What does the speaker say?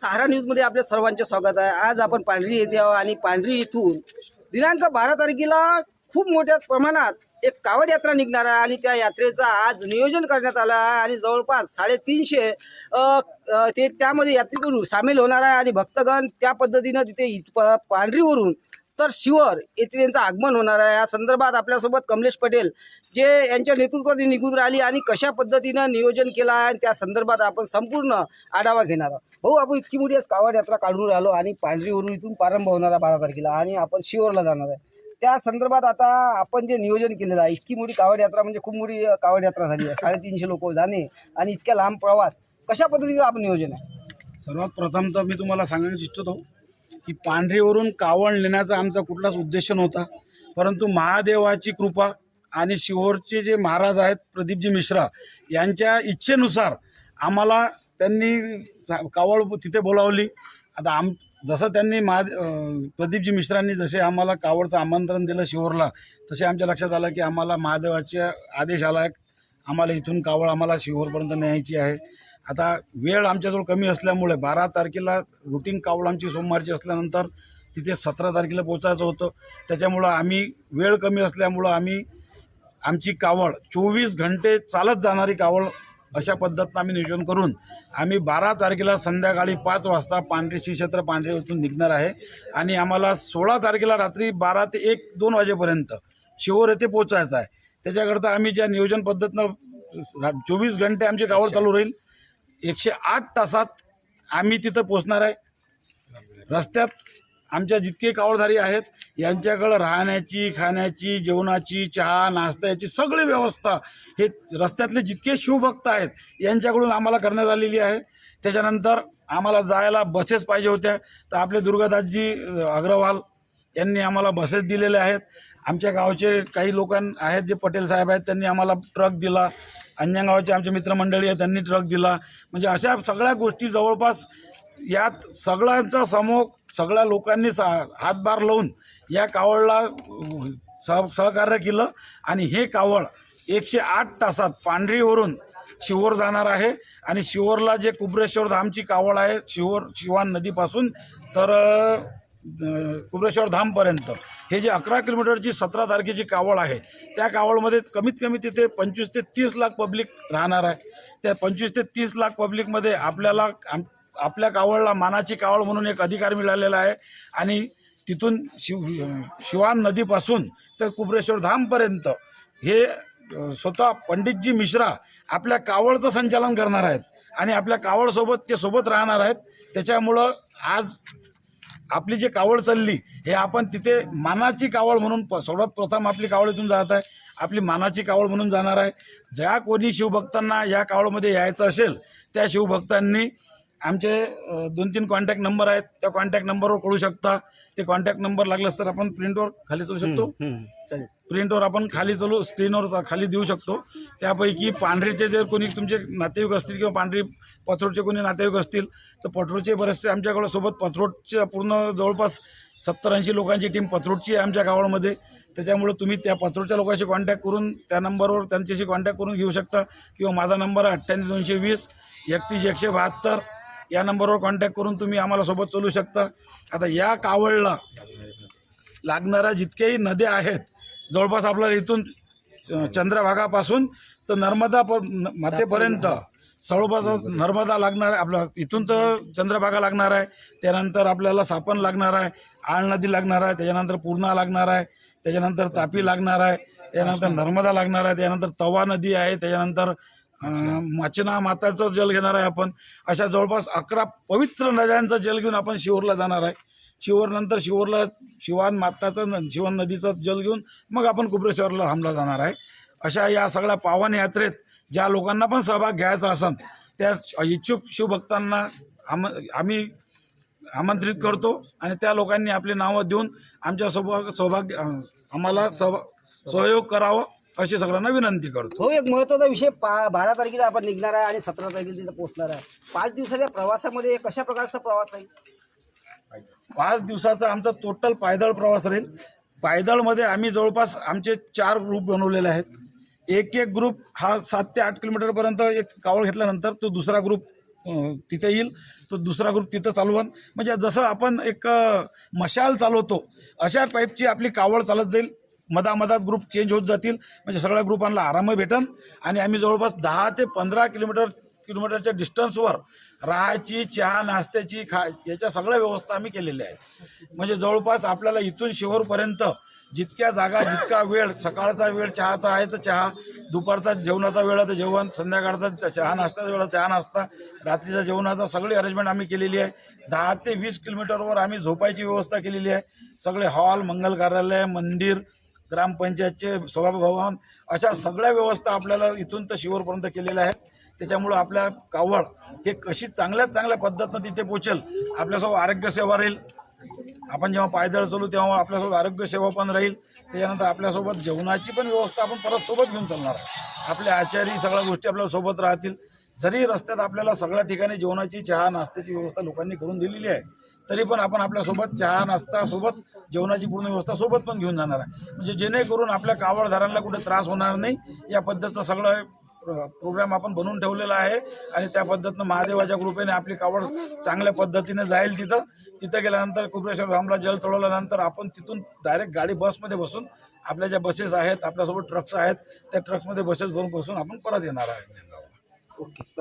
सहारा न्यूजमध्ये आपल्या सर्वांचे स्वागत आहे. आज आपण पांढरी येथे आहोत आणि पांढरी इथून दिनांक बारा तारखेला खूप मोठ्या प्रमाणात एक कावड यात्रा निघणार आहे आणि त्या यात्रेचं आज नियोजन करण्यात आलं आहे आणि जवळपास साडेतीनशे ते त्यामध्ये यात्रेकरू सामील होणार आहे आणि भक्तगण त्या पद्धतीनं तिथे इथ प- पांढरीवरून तर शिवर येथे त्यांचं आगमन होणार आहे. या संदर्भात आपल्यासोबत कमलेश पटेल जे यांच्या नेतृत्वात निघून राहिली आणि कशा पद्धतीनं नियोजन केलं आहे आणि त्या संदर्भात आपण संपूर्ण आढावा घेणार आहोत. भाऊ आपण इतकी मोठी आज कावड यात्रा काढून राहिलो आणि पांढरीवरून इथून प्रारंभ होणार आहे बारा तारखेला आणि आपण शिवरला जाणार आहे. त्या संदर्भात आता आपण जे नियोजन केलेलं आहे इतकी मोठी कावड यात्रा म्हणजे खूप मोठी कावड यात्रा झाली आहे. साडेतीनशे लोक जाणे आणि इतक्या लांब प्रवास कशा पद्धतीचं आपण नियोजन आहे? सर्वात प्रथम तर मी तुम्हाला सांगायला इच्छितो की पांढरीवरून कावळ नेण्याचा आमचा कुठलाच उद्देश नव्हता. परंतु महादेवाची कृपा आणि शिहोरचे जे महाराज आहेत प्रदीपजी मिश्रा यांच्या इच्छेनुसार आम्हाला त्यांनी कावळ तिथे बोलावली. आता आम जसं त्यांनी महा प्रदीपजी मिश्रांनी जसे आम्हाला कावडचं आमंत्रण दिलं शिहोरला तसे आमच्या लक्षात आलं की आम्हाला महादेवाच्या आदेश आला आहे आम्हाला इथून कावळ आम्हाला शिहोरपर्यंत न्यायची आहे. आता वेळ आमच्याजवळ कमी असल्यामुळे बारा तारखेला रुटीन कावड आमची सोमवारची असल्यानंतर तिथे सतरा तारखेला पोचायचं होतं. त्याच्यामुळं आम्ही वेळ कमी असल्यामुळं आम्ही आमची कावड चोवीस घंटे चालत जाणारी कावड अशा पद्धतीनं आम्ही नियोजन करून आम्ही बारा तारखेला संध्याकाळी पाच वाजता पांढरी श्री क्षेत्र पांढरी निघणार आहे. आणि आम्हाला सोळा तारखेला रात्री बारा ते एक दोन वाजेपर्यंत शिवोर येथे पोचायचं आहे. त्याच्याकरता आम्ही ज्या नियोजन पद्धतीनं चोवीस घंटे आमची कावड चालू राहील एकशे आठ तासात आम्ही तिथं पोचणार आहे. रस्त्यात आमच्या जितके कावळधारी आहेत यांच्याकडं राहण्याची खाण्याची जेवणाची चहा नाश्ता याची सगळी व्यवस्था हे रस्त्यातले जितके शिवभक्त आहेत यांच्याकडून आम्हाला करण्यात आलेली आहे. त्याच्यानंतर आम्हाला जायला बसेस पाहिजे होत्या. तर आपले दुर्गादासजी अग्रवाल यांनी आम्हाला बसेस दिलेल्या आहेत. आमच्या गावचे काही लोकां आहेत जे पटेल साहेब आहेत त्यांनी आम्हाला ट्रक दिला. अन्य आमचे मित्रमंडळी आहेत त्यांनी ट्रक दिला. म्हणजे अशा सगळ्या गोष्टी जवळपास यात सगळ्यांचा समूह सगळ्या लोकांनी सा हातभार लावून या कावळला सह सहकार्य केलं. आणि हे कावळ एकशे आठ तासात पांढरीवरून शिवोर जाणार आहे. आणि शिवोरला जे कुबरेश्वर धामची कावळ आहे शिवोर शिवान नदीपासून तर कुबरेश्वर धामपर्यंत. हे जे अकरा किलोमीटरची सतरा तारखेची कावड आहे त्या कावडमध्ये कमीत कमी तिथे पंचवीस ते तीस लाख पब्लिक राहणार आहे. त्या पंचवीस ते तीस लाख पब्लिकमध्ये आपल्याला आम आपल्या कावडला मानाची कावड म्हणून एक अधिकार मिळालेला आहे. आणि तिथून शिव शिवान नदीपासून तर कुबरेश्वर धामपर्यंत हे स्वतः पंडितजी मिश्रा आपल्या कावडचं संचालन करणार आहेत. आणि आपल्या कावडसोबत ते सोबत राहणार आहेत. त्याच्यामुळं आज आपली जी कावड चालली हे आपण तिथे मानाची कावड म्हणून प- सर्वात प्रथम आपली कावड इथून जात आहे. आपली मानाची कावड म्हणून जाणार आहे. ज्या कोणी शिवभक्तांना या कावडमध्ये यायचं असेल त्या शिवभक्तांनी आमचे दोन तीन कॉन्टॅक्ट नंबर आहेत. त्या कॉन्टॅक्ट नंबरवर कळू शकता. ते कॉन्टॅक्ट नंबर लागलास तर आपण प्रिंटवर खाली चलू शकतो. प्रिंटवर आपण खाली चलो स्क्रीनवर खाली देऊ शकतो. त्यापैकी पांढरीचे जर कोणी तुमचे नातेवाईक असतील किंवा पांढरी पथरोडचे कोणी नातेवाईक असतील तर पथरोडचे बरेचसे आमच्याकडं सोबत पथरोडच्या पूर्ण जवळपास सत्तर ऐंशी लोकांची टीम पथरोडची आहे आमच्या गावामध्ये. त्याच्यामुळे तुम्ही त्या पथरोडच्या लोकांशी कॉन्टॅक्ट करून त्या नंबरवर त्यांच्याशी कॉन्टॅक्ट करून घेऊ शकता. किंवा माझा नंबर आहे अठ्ठ्याण्णव दोनशे वीस एकतीस एकशे बहात्तर. या नंबरवर कॉन्टॅक्ट करून तुम्ही आम्हाला सोबत चालू शकता. आता या कावळला लागणाऱ्या जितक्याही नद्या आहेत जवळपास आपल्याला इथून चंद्रभागापासून तर नर्मदा प न- मातेपर्यंत जवळपास नर्मदा लागणार आहे आपला इथून तर चंद्रभागा लागणार आहे त्यानंतर आपल्याला सापन लागणार आहे आळ नदी लागणार आहे त्याच्यानंतर पूर्णा लागणार आहे त्याच्यानंतर तापी लागणार आहे त्यानंतर नर्मदा लागणार आहे त्यानंतर तवा नदी आहे त्याच्यानंतर माचना माताचं जल घेणार आहे आपण. अशा जवळपास अकरा पवित्र नद्यांचं जल घेऊन आपण शिवरला जाणार आहे. शिवरनंतर शिवरला शिवान माताचं न- शिवन नदीचं जल घेऊन मग आपण कुपरेश्वरला हमला जाणार आहे. अशा या सगळ्या पावन यात्रेत ज्या लोकांना पण सहभाग घ्यायचा असन त्या इच्छुक शिवभक्तांना आम आम्ही आमंत्रित करतो आणि त्या लोकांनी आपली नावं देऊन आमच्या सौभाग सौभाग्य आम्हाला सहभाग सहयोग करावं अशी सगळ्यांना विनंती करतो. हो एक महत्त्वाचा विषय पा बारा तारखेला आपण निघणार आहे आणि सतरा तारखेला तिथं पोहोचणार आहे. पाच दिवसाच्या प्रवासामध्ये कशा प्रकारचा प्रवास आहे? पाच दिवसाचा आमचा टोटल पायदळ प्रवास राहील. पायदळमध्ये आम्ही जवळपास आमचे चार ग्रुप बनवलेले आहेत. एक एक ग्रुप हा सात ते आठ किलोमीटरपर्यंत एक कावळ घेतल्यानंतर तो दुसरा ग्रुप तिथे येईल. तो दुसरा ग्रुप तिथं चालवण म्हणजे जसं आपण एक मशाल चालवतो अशा टाईपची आपली कावळ चालत जाईल. मधामधात ग्रुप चेंज होत जातील. म्हणजे सगळ्या ग्रुपांना आरामही भेटन. आणि आम्ही जवळपास दहा ते पंधरा किलोमीटर किलोमीटरच्या डिस्टन्सवर राहायची चहा नाश्त्याची खा याच्या सगळ्या व्यवस्था आम्ही केलेल्या आहेत. म्हणजे जवळपास आपल्याला इथून शिवरपर्यंत जितक्या जागा जितका वेळ सकाळचा वेळ चहाचा आहे तर चहा दुपारचा जेवणाचा वेळ आहे तर जेवण संध्याकाळचा चहा नाश्त्याचा वेळ चहा नाश्ता रात्रीच्या जेवणाचा सगळी अरेंजमेंट आम्ही केलेली आहे. दहा ते वीस किलोमीटरवर आम्ही झोपायची व्यवस्था केलेली आहे. सगळे हॉल मंगल कार्यालय मंदिर ग्रामपंचायतचे सभाभवन अशा सगळ्या व्यवस्था आपल्याला इथून तर शिवरपर्यंत केलेल्या आहेत. त्याच्यामुळं आपल्या कावड हे कशी चांगल्यात चांगल्या पद्धतीनं तिथे पोचेल आपल्यासोबत आरोग्यसेवा राहील. आपण जेव्हा पायदळ चालू तेव्हा आपल्यासोबत आरोग्यसेवा पण राहील. त्याच्यानंतर आपल्यासोबत जेवणाची पण व्यवस्था आपण परत सोबत घेऊन चालणार आहे आपले आचारी सगळ्या गोष्टी आपल्यासोबत राहतील. जरी रस्त्यात आपल्याला सगळ्या ठिकाणी जेवणाची चहा नाश्त्याची व्यवस्था लोकांनी करून दिलेली आहे तरी पण आपण आपल्यासोबत चहा नाश्ता सोबत जेवणाची पूर्ण व्यवस्था सोबत पण घेऊन जाणार आहे. म्हणजे जेणेकरून आपल्या कावडधारांना कुठे त्रास होणार नाही. या पद्धतीचं सगळं प्रोग्राम आपण बनवून ठेवलेला आहे आणि त्या पद्धतीनं महादेवाच्या कृपेने आपली कावड चांगल्या पद्धतीने जाईल तिथं. तिथं गेल्यानंतर कुबरेश्वर धामला जल चढवल्यानंतर आपण तिथून डायरेक्ट गाडी बसमध्ये बसून आपल्या ज्या बसेस आहेत आपल्यासोबत ट्रक्स आहेत त्या ट्रक्समध्ये बसेस भरून बसून आपण परत येणार आहे. ओके.